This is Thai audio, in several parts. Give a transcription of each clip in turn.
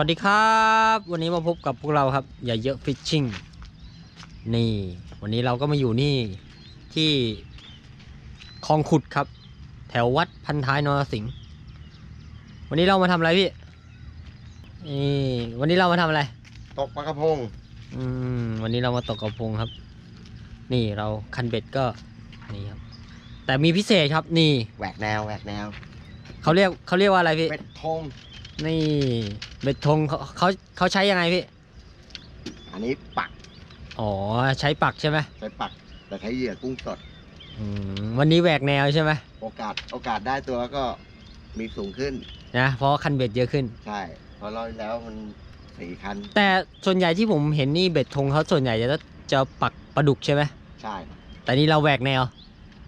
วัสดีครับ วันนี้มาพบกับพวกเราครับ อย่าเยอะฟิชชิ่งนี่ วันนี้เราก็มาอยู่นี่ที่คลองขุดครับ แถววัดพันท้ายนรสิงห์วันนี้เรามาทำอะไรพี่นี่วันนี้เรามาทำอะไร ตกปลากระพง อืม วันนี้เรามาตกกระพงครับ นี่เราคันเบ็ดก็นี่ครับ แต่มีพิเศษครับนี่แหวกแนวแหวกแนวเขาเรียกเขาเรียกว่าอะไรพี่ เป็ดทง นี่เบ็ดธงเขาเขาเขาใช้ยังไงพี่ อันนี้ปักอ๋อใช้ปักใช่ไหมใช้ปัก แต่ใช้เหยื่อกุ้งสด อืมวันนี้แหวกแนวใช่ไหมโอกาสโอกาสได้ตัวก็มีสูงขึ้น นะเพราะคันเบ็ดเยอะขึ้น ใช่เพราะเราแล้วมันสี่คัน แต่ส่วนใหญ่ที่ผมเห็นนี่เบ็ดธงเขาส่วนใหญ่จะจะปักปลาดุกใช่ไหมใช่ แต่นี่เราแหวกแนว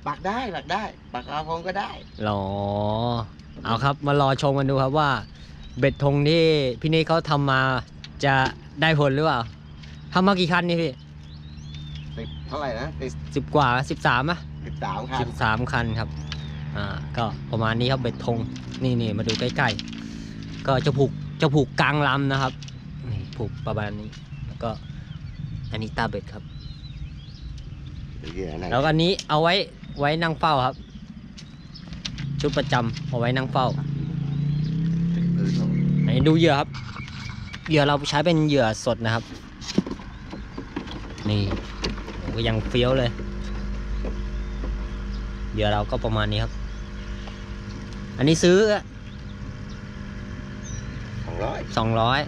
ปักได้ปักได้ ปักกระพงก็ได้หรอเอาครับมารอชมกันดูครับว่า เบ็ดธงที่พี่นี่เขาทำมาจะได้ผลหรือเปล่าทำมากี่คันนี่พี่ติดเท่าไหร่นะติดสิบกว่าสิบสามอะสิบสามคัสินบสามคันครับ อ่า ก็ประมาณนี้ครับเบ็ดธงนี่นี่มาดูใกล้ๆ ก็จะผูกจะผูกกลางลำนะครับนี่ผูกประมาณนี้แล้วก็อันนี้ตาเบ็ดครับ เหยื่อไหนแล้วก็อันนี้เอาไว้ไว้นั่งเฝ้าครับ ชุดประจำเอาไว้นั่งเฝ้าเออโถ่ไหนดูเหยื่อครับ เหยื่อเราใช้เป็นเหยื่อสดนะครับ นี่โอ้ก็ยังเฟี้ยวเลย เหยื่อเราก็ประมาณนี้ครับ อันนี้ซื้อสองร้อยสองร้อย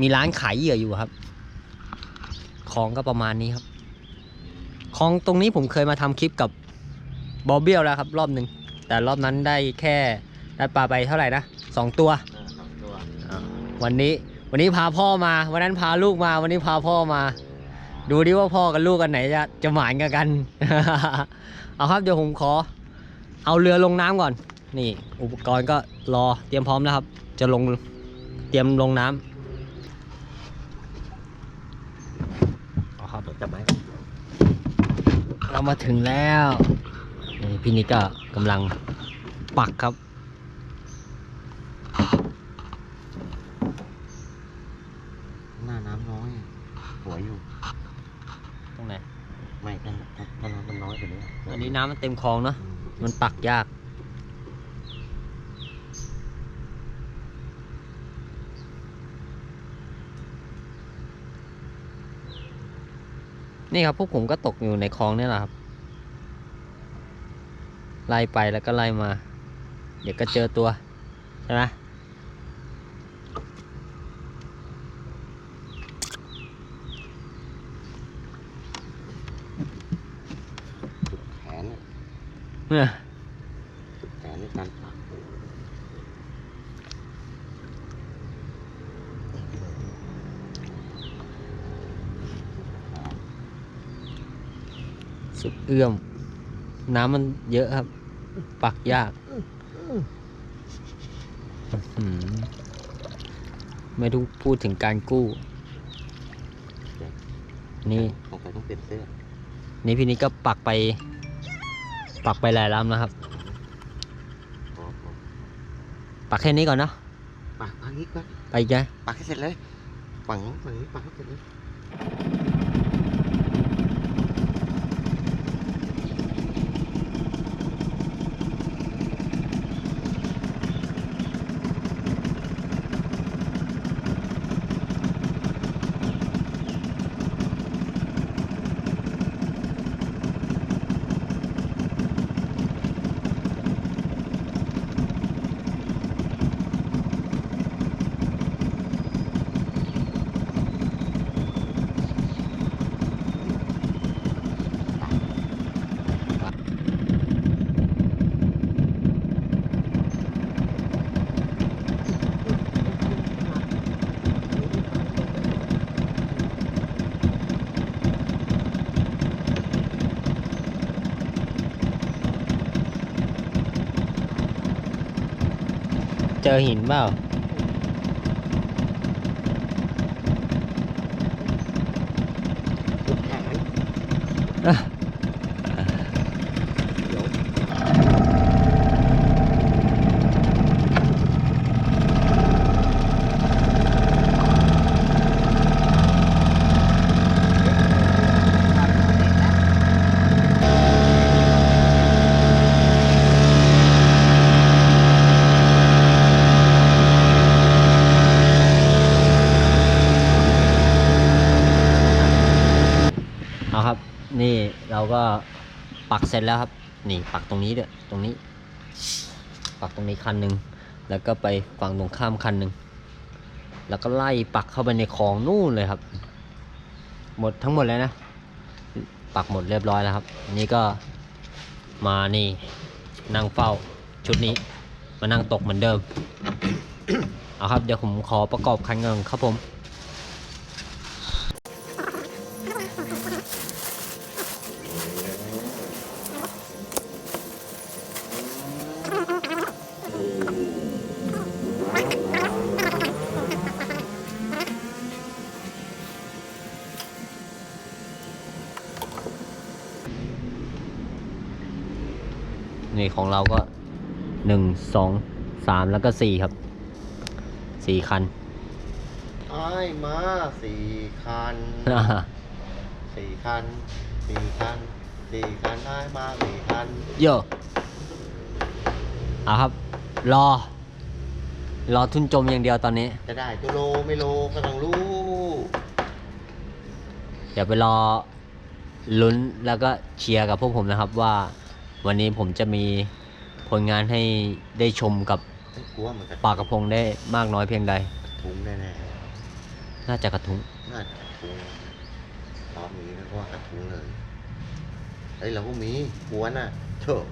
มีร้านขายเหยื่ออยู่ครับ ของก็ประมาณนี้ครับ ของตรงนี้ผมเคยมาทำคลิปกับบอเบี้ยวแล้วครับ รอบหนึ่งแต่รอบนั้นได้แค่ ได้ปลาไปเท่าไหร่นะสองตัว เออสองตัววันนี้วันนี้พาพ่อมา วันนั้นพาลูกมา วันนี้พาพ่อมา ดูดิว่าพ่อกับลูกกันไหนจะจะหมานกันกัน เอาครับเดี๋ยวผมขอ เอาเรือลงน้ำก่อน นี่ อุปกรณ์ก็รอเตรียมพร้อมแล้วครับ จะลงเตรียมลงน้ำเอาครับจับไม้เรามาถึงแล้วนี่พี่นิกก็กำลังปักครับ หน้าน้ำน้อยสวยอยู่ ตรงไหน ไม่ถ้าถ้าถ้าน้ำมันน้อยกว่านี้อันนี้น้ำมันเต็มคลองเนาะอืมมันปักยาก นี่ครับพวกผมก็ตกอยู่ในคลองนี่แหละครับ ไล่ไปแล้วก็ไล่มา เดี๋ยวก็เจอตัว ใช่ไหม สุดแขนน่ะ เนี่ยสุดแขนในการปักสุดเอื้อม น้ำมันเยอะครับ ปักยากอื้อหือไม่ต้องพูดถึงการกู้ นี่สงสัยต้องเปลี่ยนเสื้อ นี่พี่นิกก็ปักไป ปักไปหลายลำแล้วครับพอพอปักแค่นี้ก่อนเนาะปักปักนี้ก่อนไปอีกนะปักให้เสร็จเลยฝั่งนู้นฝั่งนี้ปักให้เสร็จเลย เจอหินเปล่า สุดแขน อะ เดี๋ยว อ นี่เราก็ปักเสร็จแล้วครับ นี่ปักตรงนี้ด้วยตรงนี้ ปักตรงนี้คันหนึ่งแล้วก็ไปฝั่งตรงข้ามคันหนึ่งแล้วก็ไล่ปักเข้าไปในคลองนู่นเลยครับ หมดทั้งหมดเลยนะ ปักหมดเรียบร้อยแล้วครับ นี่ก็มานี่นั่งเฝ้าชุดนี้มานั่งตกเหมือนเดิม เอาครับ เดี๋ยวผมขอประกอบคันเงินครับผม นี่ของเราก็หนึ่งสองสามแล้วก็สี่ครับสี่คันไอ้มาสี่คันสี่คันสี่คันสี่คันไอ้มาสี่คันเยอะเอาครับ รอ รอทุนจมอย่างเดียวตอนนี้ จะได้ตัวโลไม่โลก็ต้องรู้เดี๋ยวไปรอลุ้นแล้วก็เชียร์กับพวกผมนะครับว่า วันนี้ผมจะมีผลงานให้ได้ชมกับกลัวมันกระปลากระพงได้มากน้อยเพียงใด ทุงแน่น่าจะกระทุ้งๆน่าจะกระทุงรอบนี้นะก็ว่ากระทุงเลยเฮ้ยเราก็มีกวนอะเถอ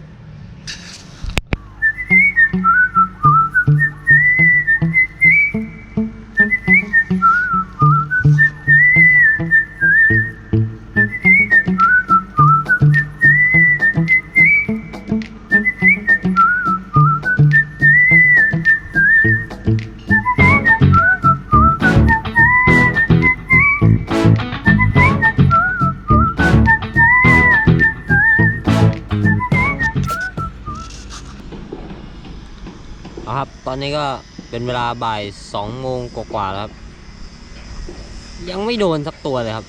ครับ ตอนนี้ก็เป็นเวลาบ่ายสองโมงกว่าๆแล้วครับ ยังไม่โดนสักตัวเลยครับ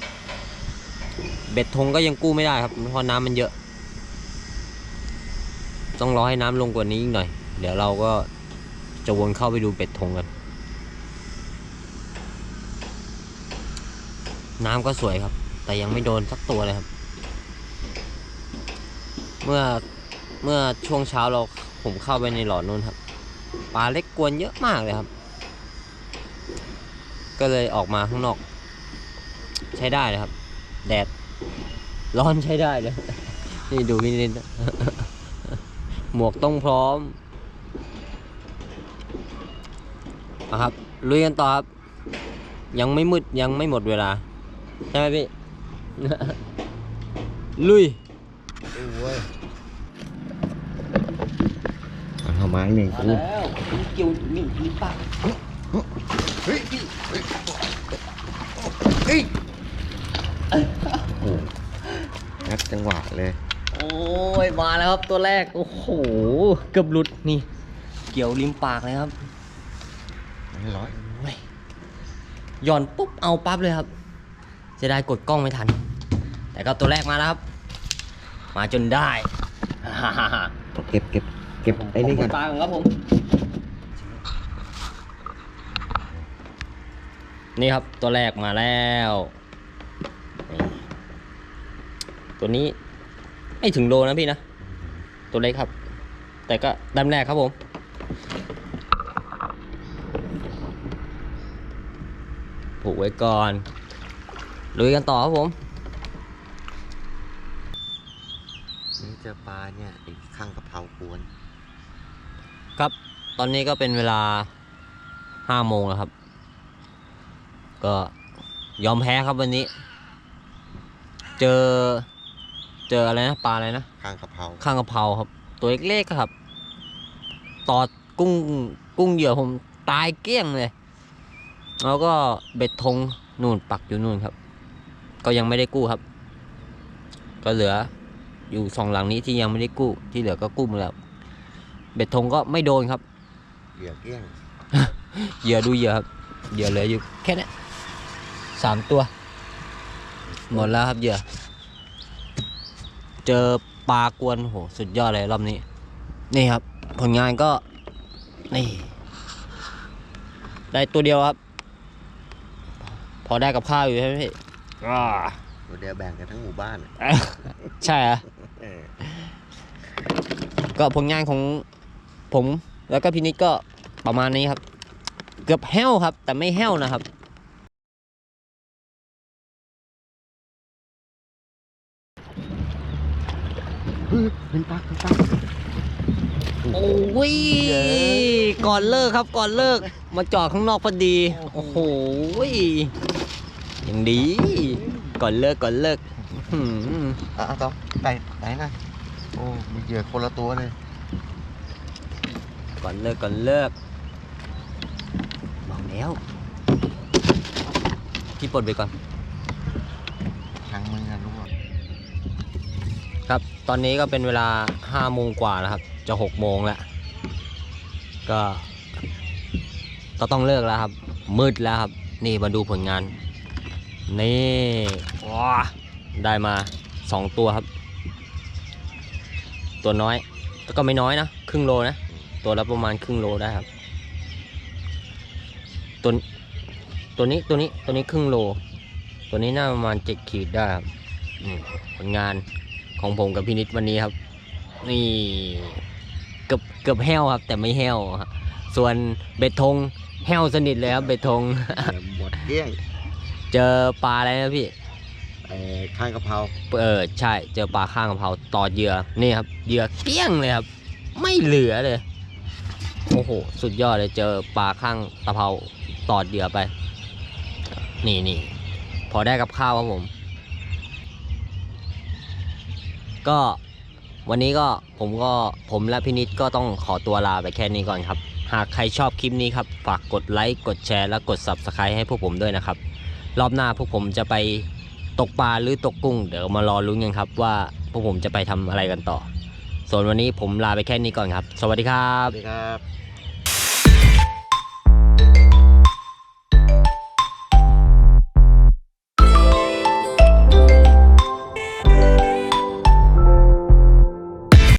เบ็ดธงก็ยังกู้ไม่ได้ครับ เพราะน้ำมันเยอะ ต้องรอให้น้ำลงกว่านี้อีกหน่อย เดี๋ยวเราก็จะวนเข้าไปดูเบ็ดธงกัน น้ำก็สวยครับ แต่ยังไม่โดนสักตัวเลยครับ เมื่อเมื่อช่วงเช้าเราผมเข้าไปในหลอดนู้นครับ ปลาเล็กกวนเยอะมากเลยครับ ก็เลยออกมาข้างนอก ใช้ได้เลยครับ แดดร้อนใช้ได้เลย นี่ดูพี่นิดนะหมวกต้องพร้อมนะครับลุยกันต่อครับ ยังไม่มืดยังไม่หมดเวลา ใช่ไหมพี่ ลุยโอ้ยเอา ไม้หนึ่งมากูแล้วเกี่ยวนี่มีปากเฮ้ยเฮ้ยโอ้นัดจังหวะเลย โอ้ยมาแล้วครับตัวแรก โอ้โห เกือบหลุดนี่ เกี่ยวริมปากเลยครับไม่ร้อยโอ้ยหย่อนปุ๊บเอาปั๊บเลยครับจะได้กดกล้องไม่ทัน แต่ก็ตัวแรกมาแล้วครับ มาจนได้ เก็บเก็บ เก็บไอ้นี่ผกัมนกดปลาก่อนครับผม นี่ครับตัวแรกมาแล้วนี่ตัวนี้ไม่ถึงโลนะพี่นะ ตัวเล็กครับ แต่ก็ดำแรกครับผม ผูกไว้ก่อนลุยกันต่อครับผมนี่เจอปลาเนี่ยไอ้ข้างกะเพรากวน ครับ ตอนนี้ก็เป็นเวลาห้าโมงแล้วครับ ก็ยอมแพ้ครับวันนี้ เจอ เจออะไรนะปลาอะไรนะข้างกะเพราข้างกะเพราครับ ตัวเล็กๆครับ ตอดกุ้งกุ้งเหยื่อผมตายเกลี้ยงเลย แล้วก็เบ็ดธงนู่นปักอยู่นู่นครับ ก็ยังไม่ได้กู้ครับ ก็เหลืออยู่สองหลังนี้ที่ยังไม่ได้กู้ที่เหลือก็กู้หมดแล้ว เบ็ดธงก็ไม่โดนครับ เหยื่อเกี้ยงเหยื่อดูเหยื่อครับเหยื่อเหลืออยู่แค่เนี้ยสามตัว หมดแล้วครับเหยื่อ เจอปลากวนโหสุดยอดเลยรอบนี้ นี่ครับ ผลงานก็ นี่ ได้ตัวเดียวครับ พอได้กับข้าวอยู่ใช่ไหมพี่อ่าตัวเดียวแบ่งกันทั้งหมู่บ้านอะใช่เหรอเออก็ผลงานของ ผมแล้วก็พินิจก็ประมาณนี้ครับ เกือบแห้วครับ แต่ไม่แห้วนะครับเฮ้ยเป็นปักเป็นปักโอ้ยก่อนเลิกครับก่อนเลิกมาจอดข้างนอกพอดี โอ้โหอย่างดี ก่อนเลิกก่อนเลิกอื้อหืออะเอาต่อไก่ไก่นะโอ้มีเหยื่อคนละตัวเลย ก่อนเลิกก่อนเลิกบอกแล้วพี่ปลดไปก่อน ทางมึงอะลูกอะครับ ตอนนี้ก็เป็นเวลาห้าโมงกว่าแล้วครับ จะหกโมงแล้ว ก็ก็ต้องเลิกแล้วครับ มืดแล้วครับ นี่มาดูผลงาน นี่ว้าได้มาสองตัวครับ ตัวน้อยแต่ก็ไม่น้อยนะ ครึ่งโลนะ ตัวละประมาณครึ่งโลได้ครับ ตัวตัวนี้ตัวนี้ตัวนี้ครึ่งโล ตัวนี้น่าประมาณเจ็ดขีดได้ครับอืมผลงานของผมกับพี่นิดวันนี้ครับ นี่เกือบเกือบแห้วครับ แต่ไม่แห้วครับส่วนเบ็ดธงแห้วสนิทเลยครับเบ็ดธงหมดเกลี้ยงเจอปลาอะไรนะพี่ไอ้ข้างกะเพราเออใช่เจอปลาข้างกะเพราตอดเหยื่อนี่ครับเหยื่อเกลี้ยงเลยครับ ไม่เหลือเลย โอ้โห สุดยอดเลยเจอปลาข้างตะเภาตอดเหยื่อไป นี่นี่พอได้กับข้าวครับผม ก็วันนี้ก็ผมก็ผมและพี่นิดก็ต้องขอตัวลาไปแค่นี้ก่อนครับ หากใครชอบคลิปนี้ครับ ฝากกดไลค์กดแชร์และกด Subscribe ให้พวกผมด้วยนะครับ รอบหน้าพวกผมจะไปตกปลาหรือตกกุ้ง เดี๋ยวมารอลุ้นกันครับ ว่าพวกผมจะไปทำอะไรกันต่อ ส่วนวันนี้ผมลาไปแค่นี้ก่อนครับ สวัสดีครัสวัสดีครับ